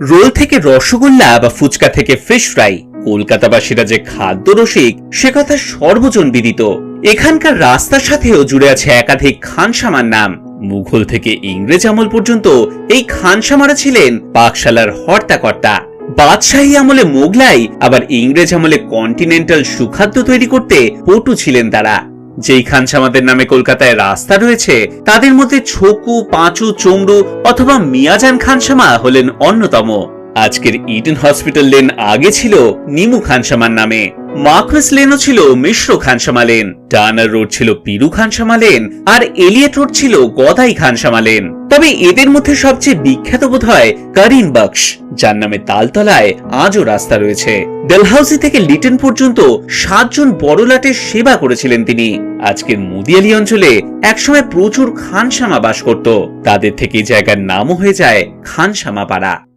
Role থেকে রসগোল্লা বা ফুচকা থেকে ফিশ ফ্রাই কলকাতাবাসীরা যে খাদ্য রসিক, সে কথা সর্বজন বিদিত। এখানকার রাস্তার সাথেও জুড়ে আছে একাধিক খানসামার নাম। মুঘল থেকে ইংরেজ আমল পর্যন্ত এই খানসামারা ছিলেন পাকশালার হর্তাকর্তা। বাদশাহী আমলে মোগলাই, আবার ইংরেজ আমলে কন্টিনেন্টাল সুখাদ্য তৈরি করতে পটু ছিলেন তারা। যেই খানসামাদের নামে কলকাতায় রাস্তা রয়েছে, তাদের মধ্যে ছকু, পাঁচু, চমরু অথবা মিয়াজান খানসামা হলেন অন্যতম। আজকের ইডেন হসপিটাল লেন আগে ছিল নিমু খানসামার নামে। মার্কলেস লেনও ছিল মিশ্র খানসামা লেন টার্নার রোড ছিল পিরু খানসামা লেন আর এলিয়েট রোড ছিল গদাই খানসামা লেন তবে এদের মধ্যে সবচেয়ে বিখ্যাত বোধ হয় করিন বক্স, যার নামে তালতলায় আজও রাস্তা রয়েছে। ডেলহাউসি থেকে লিটন পর্যন্ত সাতজন বড়লাটের সেবা করেছিলেন তিনি। আজকের মুদিয়ালি অঞ্চলে একসময় প্রচুর খানসামা বাস করত। তাদের থেকে জায়গার নামও হয়ে যায় খানসামা পাড়া